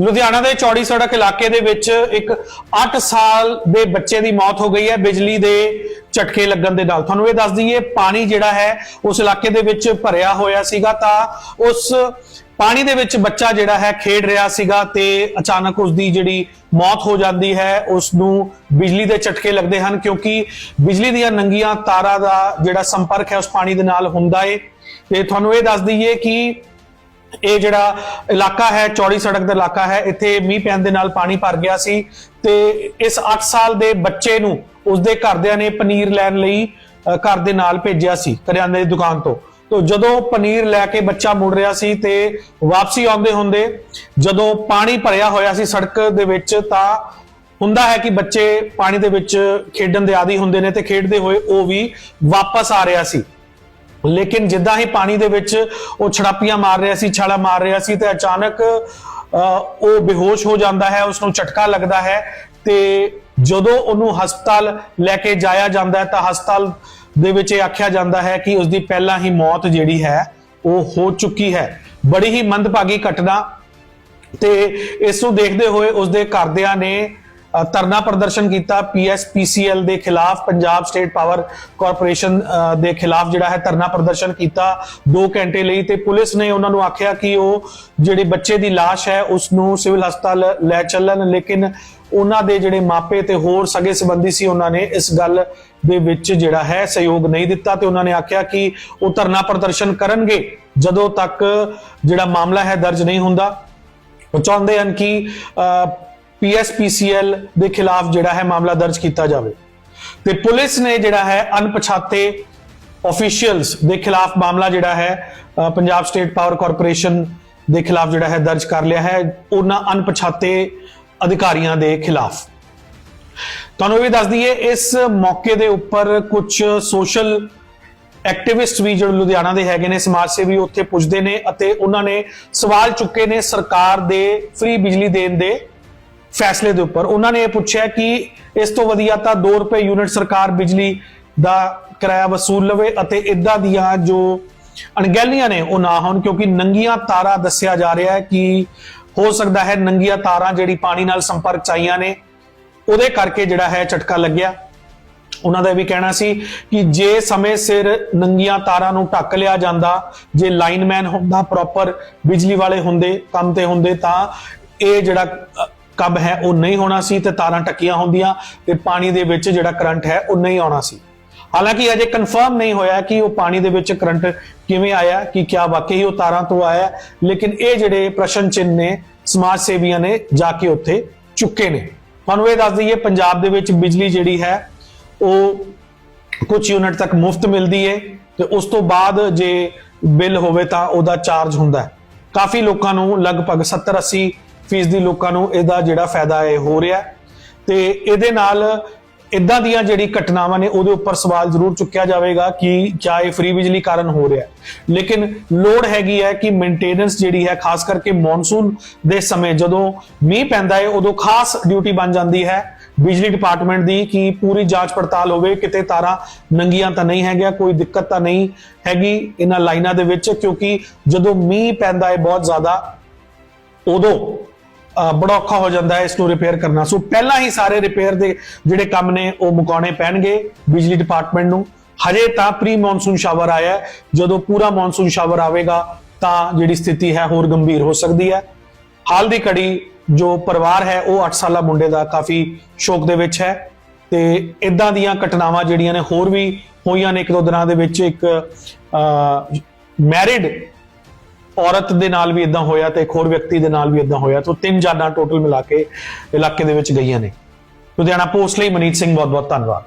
ਲੁਧਿਆਣਾ ਦੇ ਚੌੜੀ ਸੜਕ ਇਲਾਕੇ ਦੇ ਵਿੱਚ ਇੱਕ 8 ਸਾਲ ਦੇ ਬੱਚੇ ਦੀ ਮੌਤ ਹੋ ਗਈ ਹੈ। ਬਿਜਲੀ ਦੇ ਝਟਕੇ ਲੱਗਣ ਦੇ ਨਾਲ। ਤੁਹਾਨੂੰ ਇਹ ਦੱਸ ਦਈਏ, ਪਾਣੀ ਜਿਹੜਾ ਹੈ, ਉਸ ਇਲਾਕੇ ਦੇ ਵਿੱਚ ਭਰਿਆ ਹੋਇਆ ਸੀਗਾ ਤਾਂ ਉਸ ਪਾਣੀ ਦੇ ਵਿੱਚ ਬੱਚਾ ਜਿਹੜਾ ਹੈ, ਖੇਡ ਰਿਹਾ ਸੀਗਾ ਤੇ ਅਚਾਨਕ ਉਸ ਦੀ ਜਿਹੜੀ ਮੌਤ ਹੋ ਜਾਂਦੀ ਹੈ, ਉਸ ਨੂੰ ਬਿਜਲੀ ਦੇ ਝਟਕੇ ਲੱਗਦੇ ਹਨ ਕਿਉਂਕਿ ਬਿਜਲੀ ਦੀਆਂ ਨੰਗੀਆਂ ਤਾਰਾਂ ਦਾ ਜਿਹੜਾ ਸੰਪਰਕ ਹੈ, ਉਸ ਪਾਣੀ ਦੇ ਨਾਲ ਹੁੰਦਾ ਏ। ਤੇ ਤੁਹਾਨੂੰ ਇਹ ਦੱਸ ਦਈਏ ਕਿ ਇਹ ਜਿਹੜਾ ਇਲਾਕਾ ਹੈ, ਚੌੜੀ ਸੜਕ ਦਾ ਇਲਾਕਾ ਹੈ, ਇੱਥੇ ਮੀਂਹ ਪੈਣ ਦੇ ਨਾਲ ਪਾਣੀ ਭਰ ਗਿਆ ਸੀ ਤੇ ਇਸ 8 ਸਾਲ ਦੇ ਬੱਚੇ ਨੂੰ ਉਸਦੇ ਘਰਦਿਆਂ ਨੇ ਪਨੀਰ ਲੈਣ ਲਈ ਘਰ ਦੇ ਨਾਲ ਭੇਜਿਆ ਸੀ ਕਰਿਆਨੇ ਦੀ ਦੁਕਾਨ ਤੋਂ। ਤੋਂ ਜਦੋਂ ਪਨੀਰ ਲੈ ਕੇ ਬੱਚਾ ਮੁੜ ਰਿਹਾ ਸੀ ਤੇ ਵਾਪਸੀ ਆਉਂਦੇ ਹੁੰਦੇ, ਜਦੋਂ ਪਾਣੀ ਭਰਿਆ ਹੋਇਆ ਸੀ ਸੜਕ ਦੇ ਵਿੱਚ ਤਾਂ ਹੁੰਦਾ ਹੈ ਕਿ ਬੱਚੇ ਪਾਣੀ ਦੇ ਵਿੱਚ ਖੇਡਣ ਦੇ ਆਦੀ ਹੁੰਦੇ ਨੇ ਤੇ ਖੇਡਦੇ ਹੋਏ ਉਹ ਵੀ ਵਾਪਸ ਆ ਰਿਹਾ ਸੀ। ਲੇਕਿਨ ਜਿੱਦਾਂ ਹੀ ਪਾਣੀ ਦੇ ਵਿੱਚ ਉਹ ਛੜਾਪੀਆਂ ਮਾਰ ਰਿਹਾ ਸੀ, ਛਾਲਾ ਮਾਰ ਰਿਹਾ ਸੀ ਤੇ ਅਚਾਨਕ ਉਹ ਬੇਹੋਸ਼ ਹੋ ਜਾਂਦਾ ਹੈ ਉਸ ਨੂੰ ਝਟਕਾ ਲੱਗਦਾ ਹੈ ਤੇ ਜਦੋਂ ਉਹਨੂੰ ਹਸਪਤਾਲ ਲੈ ਕੇ ਜਾਇਆ ਜਾਂਦਾ ਹੈ ਤਾਂ ਹਸਪਤਾਲ ਦੇ ਵਿੱਚ ਇਹ ਆਖਿਆ ਜਾਂਦਾ ਹੈ ਕਿ ਉਸ ਦੀ ਪਹਿਲਾਂ ਹੀ ਮੌਤ ਜਿਹੜੀ ਹੈ, ਉਹ ਹੋ ਚੁੱਕੀ ਹੈ। ਬੜੀ ਹੀ ਮੰਦਭਾਗੀ ਘਟਨਾ ਤੇ ਇਸ ਨੂੰ ਦੇਖਦੇ ਹੋਏ ਉਸਦੇ ਘਰਦਿਆਂ ਨੇ ਧਰਨਾ ਪ੍ਰਦਰਸ਼ਨ ਕੀਤਾ ਪੀਐਸਪੀਸੀਐਲ ਦੇ ਖਿਲਾਫ, ਪੰਜਾਬ ਸਟੇਟ ਪਾਵਰ ਕਾਰਪੋਰੇਸ਼ਨ ਦੇ ਖਿਲਾਫ ਜਿਹੜਾ ਹੈ ਧਰਨਾ ਪ੍ਰਦਰਸ਼ਨ ਕੀਤਾ 2 ਘੰਟੇ ਲਈ ਤੇ ਪੁਲਿਸ ਨੇ ਉਹਨਾਂ ਨੂੰ ਆਖਿਆ ਕਿ ਉਹ ਜਿਹੜੇ ਬੱਚੇ ਦੀ ਲਾਸ਼ ਹੈ ਉਸ ਨੂੰ ਸਿਵਲ ਹਸਪਤਾਲ ਲੈ ਚੱਲਣ, ਲੇਕਿਨ ਉਹਨਾਂ ਦੇ ਜਿਹੜੇ ਮਾਪੇ ਤੇ ਹੋਰ ਸਗੇ ਸੰਬੰਧੀ ਸੀ, ਉਹਨਾਂ ਨੇ ਇਸ ਗੱਲ ਦੇ ਵਿੱਚ ਜਿਹੜਾ ਹੈ ਸਹਿਯੋਗ ਨਹੀਂ ਦਿੱਤਾ ਤੇ ਉਹਨਾਂ ਨੇ ਆਖਿਆ ਕਿ ਉਹ ਧਰਨਾ ਪ੍ਰਦਰਸ਼ਨ ਕਰਨਗੇ ਜਦੋਂ ਤੱਕ ਜਿਹੜਾ ਮਾਮਲਾ ਹੈ ਦਰਜ ਨਹੀਂ ਹੁੰਦਾ। ਉਹ ਚਾਹੁੰਦੇ ਹਨ ਕਿ ਪੀਐਸਪੀਸੀਐਲ ਦੇ ਖਿਲਾਫ ਜਿਹੜਾ ਹੈ ਮਾਮਲਾ ਦਰਜ ਕੀਤਾ ਜਾਵੇ। ਤੇ ਪੁਲਿਸ ਨੇ ਜਿਹੜਾ ਹੈ ਅਣਪਛਾਤੇ ਅਫੀਸ਼ੀਅਲਸ ਦੇ ਖਿਲਾਫ ਮਾਮਲਾ ਜਿਹੜਾ ਹੈ ਪੰਜਾਬ ਸਟੇਟ ਪਾਵਰ ਕਾਰਪੋਰੇਸ਼ਨ ਦੇ ਖਿਲਾਫ ਜਿਹੜਾ ਹੈ ਦਰਜ ਕਰ ਲਿਆ ਹੈ। ਉਹਨਾਂ ਅਣਪਛਾਤੇ ਅਧਿਕਾਰੀਆਂ ਦੇ ਖਿਲਾਫ। ਤੁਹਾਨੂੰ ਇਹ ਵੀ ਦੱਸ ਦਈਏ, ਇਸ ਮੌਕੇ ਦੇ ਉੱਪਰ ਕੁਝ ਸੋਸ਼ਲ ਐਕਟਿਵਿਸਟ ਵੀ ਜਿਹੜੇ ਲੁਧਿਆਣਾ ਦੇ ਹੈਗੇ ਨੇ, ਸਮਾਜ ਸੇਵੀ ਉੱਥੇ ਪੁੱਜਦੇ ਨੇ ਅਤੇ ਉਹਨਾਂ ਨੇ ਸਵਾਲ ਚੁੱਕੇ ਨੇ ਸਰਕਾਰ ਦੇ ਫ੍ਰੀ ਬਿਜਲੀ ਦੇਣ ਦੇ ਫੈਸਲੇ ਦੇ ਉੱਪਰ। ਉਹਨਾਂ ਨੇ ਇਹ ਪੁੱਛਿਆ ਕਿ ਇਸ ਤੋਂ ਵਧੀਆ ਤਾਂ 2 ਰੁਪਏ ਯੂਨਿਟ ਸਰਕਾਰ ਬਿਜਲੀ ਦਾ ਕਿਰਾਇਆ ਵਸੂਲ ਲਵੇ ਅਤੇ ਇਦਾਂ ਦੀਆਂ ਜੋ ਅਣਗਹਿਲੀਆਂ ਨੇ, ਉਹ ਨਾ ਹੋਣ, ਕਿਉਂਕਿ ਨੰਗੀਆਂ ਤਾਰਾਂ ਦੱਸਿਆ ਜਾ ਰਿਹਾ ਹੈ ਕਿ ਹੋ ਸਕਦਾ ਹੈ ਨੰਗੀਆਂ ਤਾਰਾਂ ਜਿਹੜੀ ਪਾਣੀ ਨਾਲ ਸੰਪਰਕ ਚ ਆਈਆਂ ਨੇ, ਉਹਦੇ ਕਰਕੇ ਜਿਹੜਾ ਹੈ ਝਟਕਾ ਲੱਗਿਆ। ਉਹਨਾਂ ਦਾ ਇਹ ਵੀ ਕਹਿਣਾ ਸੀ ਕਿ ਜੇ ਸਮੇਂ ਸਿਰ ਨੰਗੀਆਂ ਤਾਰਾਂ ਨੂੰ ਢੱਕ ਲਿਆ ਜਾਂਦਾ, ਜੇ ਲਾਈਨਮੈਨ ਹੁੰਦਾ ਪ੍ਰੋਪਰ ਬਿਜਲੀ ਵਾਲੇ ਹੁੰਦੇ, ਕੰਮ ਤੇ ਹੁੰਦੇ, ਤਾਂ ਇਹ ਜਿਹੜਾ ਅ, ਹੈ ਉਹ ਨਹੀਂ ਹੋਣਾ ਸੀ ਤੇ ਤਾਰਾਂ ਟੱਕੀਆਂ ਹੁੰਦੀਆਂ ਤੇ ਪਾਣੀ ਦੇ ਵਿੱਚ ਜਿਹੜਾ ਕਰੰਟ ਹੈ ਉਹ ਨਹੀਂ ਆਉਣਾ ਸੀ। ਹਾਲਾਂਕਿ ਅਜੇ ਕਨਫਰਮ ਨਹੀਂ ਹੋਇਆ ਕਿ ਉਹ ਪਾਣੀ ਦੇ ਵਿੱਚ ਕਰੰਟ ਕਿਵੇਂ ਆਇਆ ਕਿ ਕਿਆ ਵਾਕਈ ਉਹ ਤਾਰਾਂ ਤੋਂ ਆਇਆ ਲੇਕਿਨ ਇਹ ਜਿਹੜੇ ਪ੍ਰਸ਼ਨ ਚਿੰਨ੍ਹ ਨੇ ਸਮਾਜ ਸੇਵੀਆਂ ਨੇ ਜਾ ਕੇ ਉੱਥੇ ਚੁੱਕੇ ਨੇ। ਤੁਹਾਨੂੰ ਇਹ ਦੱਸ ਦਈਏ ਪੰਜਾਬ ਦੇ ਵਿੱਚ ਬਿਜਲੀ ਜਿਹੜੀ ਹੈ ਉਹ ਕੁਝ ਯੂਨਿਟ ਤੱਕ ਮੁਫਤ ਮਿਲਦੀ ਹੈ ਤੇ ਉਸ ਤੋਂ ਬਾਅਦ ਜੇ ਬਿੱਲ ਹੋਵੇ ਤਾਂ ਉਹਦਾ ਚਾਰਜ ਹੁੰਦਾ ਹੈ। ਕਾਫੀ ਲੋਕਾਂ ਨੂੰ ਲਗਭਗ 70 80 ਫੀਸਦੀ ਲੋਕਾਂ ਨੂੰ ਇਹਦਾ ਜਿਹੜਾ ਫਾਇਦਾ ਹੈ ਹੋ ਰਿਹਾ ਤੇ ਇਹਦੇ ਨਾਲ ਇਦਾਂ ਦੀਆਂ ਜਿਹੜੀ ਘਟਨਾਵਾਂ ਨੇ ਉਹਦੇ ਉੱਪਰ ਸਵਾਲ ਜ਼ਰੂਰ ਚੁੱਕਿਆ ਜਾਵੇਗਾ ਕਿ ਕਿਆ ਇਹ ਫ੍ਰੀ ਬਿਜਲੀ ਕਾਰਨ ਹੋ ਰਿਹਾ ਹੈ। ਲੇਕਿਨ ਲੋੜ ਹੈਗੀ ਹੈ ਕਿ ਮੇਨਟੇਨੈਂਸ ਜਿਹੜੀ ਹੈ, ਖਾਸ ਕਰਕੇ ਮੌਨਸੂਨ ਦੇ ਸਮੇਂ ਜਦੋਂ ਮੀਂਹ ਪੈਂਦਾ ਹੈ, ਉਦੋਂ ਖਾਸ ਡਿਊਟੀ ਬਣ ਜਾਂਦੀ ਹੈ ਬਿਜਲੀ ਡਿਪਾਰਟਮੈਂਟ ਦੀ ਕਿ ਪੂਰੀ ਜਾਂਚ ਪੜਤਾਲ ਹੋਵੇ, ਕਿਤੇ ਤਾਰਾਂ ਨੰਗੀਆਂ ਤਾਂ ਨਹੀਂ ਹੈਗੀਆਂ, ਕੋਈ ਦਿੱਕਤ ਤਾਂ ਨਹੀਂ ਹੈਗੀ ਇਹਨਾਂ ਲਾਈਨਾਂ ਦੇ ਵਿੱਚ ਕਿਉਂਕਿ ਜਦੋਂ ਮੀਂਹ ਪੈਂਦਾ ਹੈ ਬਹੁਤ ਜ਼ਿਆਦਾ, ਉਦੋਂ ਬੜਾ ਔਖਾ ਹੋ ਜਾਂਦਾ ਹੈ ਇਸ ਨੂੰ ਰਿਪੇਅਰ ਕਰਨਾ। ਸੋ ਪਹਿਲਾਂ ਹੀ ਸਾਰੇ ਰਿਪੇਅਰ ਦੇ ਜਿਹੜੇ ਕੰਮ ਨੇ, ਉਹ ਮੁਕਾਉਣੇ ਪੈਣਗੇ ਬਿਜਲੀ ਡਿਪਾਰਟਮੈਂਟ ਨੂੰ। ਹਜੇ ਤਾਂ ਪ੍ਰੀ ਮੌਨਸੂਨ ਸ਼ਾਵਰ ਆਇਆ ਜਦੋਂ ਪੂਰਾ ਮੌਨਸੂਨ ਸ਼ਾਵਰ ਆਵੇਗਾ, ਤਾਂ ਜਿਹੜੀ ਸਥਿਤੀ ਹੈ ਹੋਰ ਗੰਭੀਰ ਹੋ ਸਕਦੀ ਹੈ। ਹਾਲ ਦੀ ਘੜੀ ਜੋ ਪਰਿਵਾਰ ਹੈ, ਉਹ 8 ਸਾਲਾ ਮੁੰਡੇ ਦਾ ਕਾਫੀ ਸ਼ੋਕ ਦੇ ਵਿੱਚ ਹੈ। ਤੇ ਇਦਾਂ ਦੀਆਂ ਘਟਨਾਵਾਂ ਜਿਹੜੀਆਂ ਨੇ ਹੋਰ ਵੀ ਹੋਈਆਂ ਨੇ ਇੱਕ ਦੋ ਦਿਨਾਂ ਦੇ ਵਿੱਚ, ਇੱਕ ਮੈਰਿਡ ਔਰਤ ਦੇ ਨਾਲ ਵੀ ਇਦਾਂ ਹੋਇਆ ਤੇ ਇੱਕ ਹੋਰ ਵਿਅਕਤੀ ਦੇ ਨਾਲ ਵੀ ਇਦਾਂ ਹੋਇਆ ਤੋਂ ਤਿੰਨ ਜਾਨਾਂ ਟੋਟਲ ਮਿਲਾ ਕੇ ਇਲਾਕੇ ਦੇ ਵਿੱਚ ਗਈਆਂ ਨੇ। ਲੁਧਿਆਣਾ ਪੋਸਟ ਲਈ ਮਨੀਤ ਸਿੰਘ ਬਹੁਤ ਬਹੁਤ ਧੰਨਵਾਦ।